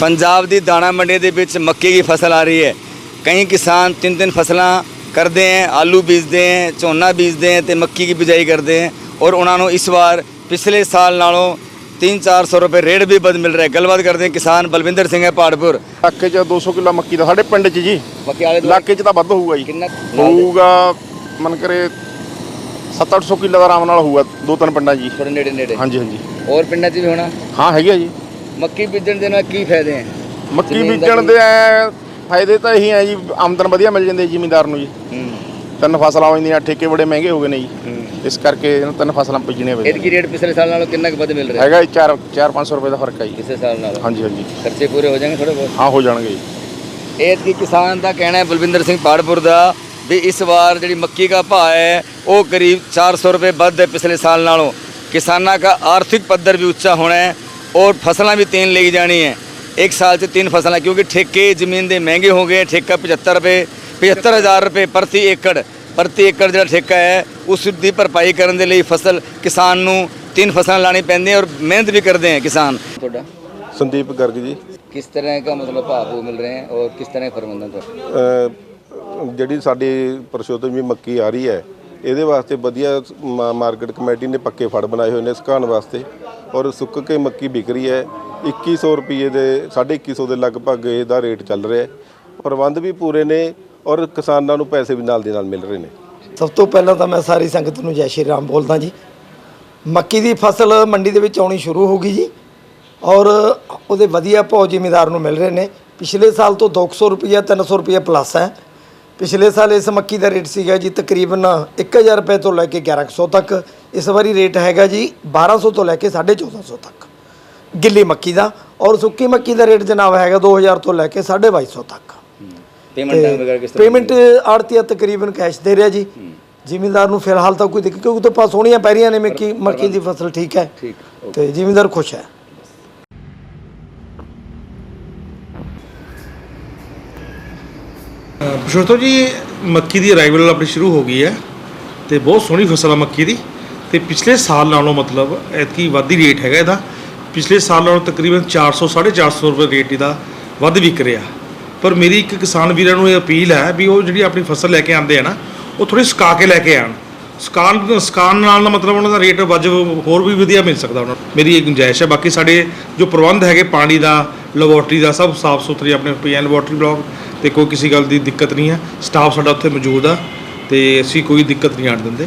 ਪੰਜਾਬ ਦੀ ਦਾਣਾ ਮੰਡੀ ਦੇ ਵਿੱਚ ਮੱਕੀ ਦੀ ਫਸਲ ਆ ਰਹੀ ਹੈ। ਕਈ ਕਿਸਾਨ ਤਿੰਨ ਤਿੰਨ ਫਸਲਾਂ ਕਰਦੇ ਹੈ ਆਲੂ ਬੀਜਦੇ ਹੈ ਝੋਨਾ ਬੀਜਦੇ ਹੈ ਤੇ ਮੱਕੀ ਦੀ ਬਿਜਾਈ ਕਰਦੇ ਹੈ ਔਰ ਉਹਨਾਂ ਨੂੰ ਇਸ ਵਾਰ ਪਿਛਲੇ ਸਾਲ ਨਾਲੋਂ 3-400 ਰੁਪਏ ਰੇਟ ਵੀ ਵੱਧ ਮਿਲ ਰਿਹਾ ਗੱਲਬਾਤ ਕਰਦੇ ਹਾਂ ਕਿਸਾਨ ਬਲਵਿੰਦਰ ਸਿੰਘ ਹੈ ਪਹਾੜਪੁਰ ਇਲਾਕੇ 'ਚ 200 ਕਿੱਲਾ ਮੱਕੀ ਦਾ ਸਾਡੇ ਪਿੰਡ 'ਚ ਜੀ। ਇਲਾਕੇ 'ਚ ਤਾਂ ਵੱਧ ਹੋਊਗਾ ਜੀ। ਕਿੰਨਾ ਹੋਊਗਾ ਮਨ ਕਰੇ 7-800 ਕਿੱਲਾ ਦਾ ਆਰਾਮ ਨਾਲ ਹੋਊਗਾ ਦੋ ਤਿੰਨ ਪਿੰਡਾਂ ਜੀ। ਥੋੜੇ ਨੇੜੇ ਨੇੜੇ ਹਾਂਜੀ ਹਾਂਜੀ। ਔਰ ਪਿੰਡਾਂ 'ਚ ਵੀ ਹੋਣਾ? ਹਾਂ ਹੈਗੇ ਜੀ। ਮੱਕੀ ਬੀਜਣ ਦੇ ਨਾਲ ਕੀ ਫਾਇਦੇ ਹੈ ਮੱਕੀ ਬੀਜਣ ਦੇ ਐ ਫਾਇਦੇ ਤਾਂ ਇਹੀ ਹੈ ਜੀ ਆਮਦਨ ਵਧੀਆ ਮਿਲ ਜਾਂਦੀ ਹੈ ਜ਼ਿਮੀਂਦਾਰ ਨੂੰ ਜੀ। ਹੂੰ। ਤਿੰਨ ਫਸਲਾਂ ਹੋ ਜਾਂਦੀਆਂ ਠੇਕੇ ਬੜੇ ਮਹਿੰਗੇ ਹੋ ਗਏ ਨੇ ਜੀ। ਇਸ ਕਰਕੇ ਇਹਨਾਂ ਤਿੰਨ ਫਸਲਾਂ ਬੀਜਣੀਆਂ ਪੈਂਦੀਆਂ। ਇਹਦੀ ਰੇਟ ਪਿਛਲੇ ਸਾਲ ਨਾਲੋਂ ਕਿੰਨਾ ਕੁ ਵੱਧ ਮਿਲ ਰਿਹਾ? ਹੈਗਾ 4 4-500 ਰੁਪਏ ਦਾ ਫ਼ਰਕ ਹੈ ਜੀ। ਪਿਛਲੇ ਸਾਲ ਨਾਲੋਂ? ਹਾਂਜੀ ਹਾਂਜੀ। ਖਰਚੇ ਪੂਰੇ ਹੋ ਜਾਣਗੇ ਥੋੜੇ ਬਹੁਤ? ਹਾਂ ਹੋ ਜਾਣਗੇ ਜੀ। ਐਤਕੀ ਕਿਸਾਨ ਦਾ ਕਹਿਣਾ ਹੈ ਬਲਵਿੰਦਰ ਸਿੰਘ ਪਾੜਪੁਰ ਦਾ ਵੀ ਇਸ ਵਾਰ ਜਿਹੜੀ ਮੱਕੀ ਦਾ ਭਾਅ ਹੈ ਉਹ ਕਰੀਬ 400 ਰੁਪਏ ਵੱਧ ਹੈ ਪਿਛਲੇ ਸਾਲ ਨਾਲੋਂ। ਕਿਸਾਨਾਂ ਦਾ ਆਰਥਿਕ ਪੱਧਰ ਵੀ ਉੱਚਾ ਹੋਣਾ ਹੈ। और फसलें भी तीन लेके जानी है एक साल से तीन फसलें क्योंकि ठेके ਜ਼ਮੀਨ ਦੇ ਮਹਿੰਗੇ ਹੋ ਗਏ ਠੇਕਾ 75 ਰੁਪਏ 75000 ਰੁਪਏ ਪ੍ਰਤੀ ਏਕੜ ਪ੍ਰਤੀ ਏਕੜ ਜਿਹੜਾ ਠੇਕਾ ਹੈ ਉਸ ਦੀ ਭਰਪਾਈ ਕਰਨ ਦੇ ਲਈ ਫਸਲ ਕਿਸਾਨ ਨੂੰ ਤਿੰਨ ਫਸਲਾਂ ਲਾਣੀ ਪੈਂਦੀਆਂ ਔਰ ਮਿਹਨਤ ਵੀ ਕਰਦੇ हैं किसान ਤੁਹਾਡਾ ਸੰਦੀਪ ਗਰਗ ਜੀ किस तरह का मतलब भाव वो मिल रहे हैं और किस तरह का प्रबंधन कर ਅਹ ਜਿਹੜੀ ਸਾਡੀ ਪਰਸ਼ੋਤਮੀ ਮੱਕੀ ਆ ਰਹੀ ਹੈ ਇਹਦੇ ਵਾਸਤੇ ਵਧੀਆ ਮਾ- ਮਾਰਕੀਟ ਕਮੇਟੀ ਨੇ ਪੱਕੇ ਫੜ ਬਣਾਏ ਹੋਏ ਨੇ ਸੁਕਾਉਣ ਵਾਸਤੇ ਔਰ ਸੁੱਕ ਕੇ ਮੱਕੀ ਵਿਕ ਰਹੀ ਹੈ। 2100 ਰੁਪਏ ਦੇ 2150 ਦੇ ਲਗਭਗ ਇਹਦਾ ਰੇਟ ਚੱਲ ਰਿਹਾ ਹੈ। ਪ੍ਰਬੰਧ ਵੀ ਪੂਰੇ ਨੇ ਔਰ ਕਿਸਾਨਾਂ ਨੂੰ ਪੈਸੇ ਵੀ ਨਾਲ ਦੇ ਨਾਲ ਮਿਲ ਰਹੇ ਨੇ। ਸਭ ਤੋਂ ਪਹਿਲਾਂ ਤਾਂ ਮੈਂ ਸਾਰੀ ਸੰਗਤ ਨੂੰ ਜੈ ਸ਼੍ਰੀ ਰਾਮ ਬੋਲਦਾ ਜੀ। ਮੱਕੀ ਦੀ ਫਸਲ ਮੰਡੀ ਦੇ ਵਿੱਚ ਆਉਣੀ ਸ਼ੁਰੂ ਹੋ ਗਈ ਜੀ। ਔਰ ਉਹਦੇ ਵਧੀਆ ਭਾਅ ਜ਼ਿਮੀਦਾਰ ਨੂੰ ਮਿਲ ਰਹੇ ਨੇ। ਪਿਛਲੇ ਸਾਲ ਤੋਂ 200 ਰੁਪਈਆ 300 ਰੁਪਈਆ ਪਲੱਸ ਹੈ। ਪਿਛਲੇ ਸਾਲ ਇਸ ਮੱਕੀ ਦਾ ਰੇਟ ਸੀਗਾ ਜੀ ਤਕਰੀਬਨ 1000 ਰੁਪਏ ਤੋਂ ਲੈ ਕੇ 1100 ਤੱਕ। ਇਸ ਵਾਰੀ ਰੇਟ ਹੈਗਾ ਜੀ 1200 ਤੋਂ ਲੈ ਕੇ 1450 ਤੱਕ। ਗਿੱਲੀ ਮੱਕੀ ਦਾ ਔਰ ਸੁੱਕੀ ਮੱਕੀ ਦਾ ਰੇਟ ਜਨਾਬ ਹੈਗਾ 2000 ਤੋਂ ਲੈ ਕੇ 2250 ਤੱਕ। ਪੇਮੈਂਟ ਵਗੈਰਾ ਕਿਸ ਪੇਮੈਂਟ ਆੜਤੀਆ ਤਕਰੀਬਨ ਕੈਸ਼ ਦੇ ਰਿਹਾ ਜੀ। ਜ਼ਿਮੀਂਦਾਰ ਨੂੰ ਫਿਲਹਾਲ ਤਾਂ ਕੋਈ ਦਿੱਕਤ ਕਿਉਂਕਿ ਉਹਦੇ ਪਾਸ ਸੋਹਣੀਆਂ ਪੈ ਰਹੀਆਂ ਨੇ ਮੱਕੀ ਮੱਕੀ ਦੀ ਫਸਲ ਠੀਕ ਹੈ। ਤੇ ਜ਼ਿਮੀਂਦਾਰ ਖੁਸ਼ ਹੈ। ਪਿਛੋਤੋ ਜੀ ਮੱਕੀ ਦੀ ਅਰਾਈਵਲ ਆਪਣੀ ਸ਼ੁਰੂ ਹੋ ਗਈ ਹੈ ਤੇ ਬਹੁਤ ਸੋਹਣੀ ਫਸਲ ਆ ਮੱਕੀ ਦੀ। ਤੇ ਪਿਛਲੇ ਸਾਲ ਨਾਲੋਂ ਮਤਲਬ ਐਤਕੀ ਵਾਧੀ ਰੇਟ ਹੈਗਾ ਇਹਦਾ। ਪਿਛਲੇ ਸਾਲ ਨਾਲੋਂ ਤਕਰੀਬਨ 400 450 ਰੁਪਏ ਰੇਟ ਇਹਦਾ ਵੱਧ ਵਿਕ ਰਿਹਾ। ਪਰ ਮੇਰੀ ਇੱਕ ਕਿਸਾਨ ਵੀਰਾਂ ਨੂੰ ਇਹ ਅਪੀਲ ਹੈ ਵੀ ਉਹ ਜਿਹੜੀ ਆਪਣੀ ਫਸਲ ਲੈ ਕੇ ਆਉਂਦੇ ਆ ਨਾ, ਉਹ ਥੋੜੀ ਸੁਕਾ ਕੇ ਲੈ ਕੇ ਆਣ ਸੁਕਾਨ ਸੁਕਾਨ ਨਾਲ ਦਾ ਮਤਲਬ ਉਹਨਾਂ ਦਾ ਰੇਟ ਵਾਜਬ ਹੋਰ ਵੀ ਵਧੀਆ ਮਿਲ ਸਕਦਾ ਉਹਨਾਂ ਨੂੰ। ਮੇਰੀ ਇਹ ਗੁੰਜਾਇਸ਼ ਹੈ, ਬਾਕੀ ਸਾਡੇ ਜੋ ਪ੍ਰਬੰਧ ਹੈਗੇ ਪਾਣੀ ਦਾ ਲੈਬੋਰਟਰੀ ਦਾ, ਸਭ ਸਾਫ਼ ਸੁਥਰੀ ਆਪਣੇ ਪੀਐਨ ਲੈਬੋਰਟਰੀ ਬਲਾਕ ਤੇ ਕੋਈ ਕਿਸੇ ਗੱਲ ਦੀ ਦਿੱਕਤ ਨਹੀਂ ਹੈ। ਸਟਾਫ ਸਾਡਾ ਉੱਥੇ ਮੌਜੂਦ ਆ ਤੇ ਅਸੀਂ ਕੋਈ ਦਿੱਕਤ ਨਹੀਂ ਆਣ ਦਿੰਦੇ।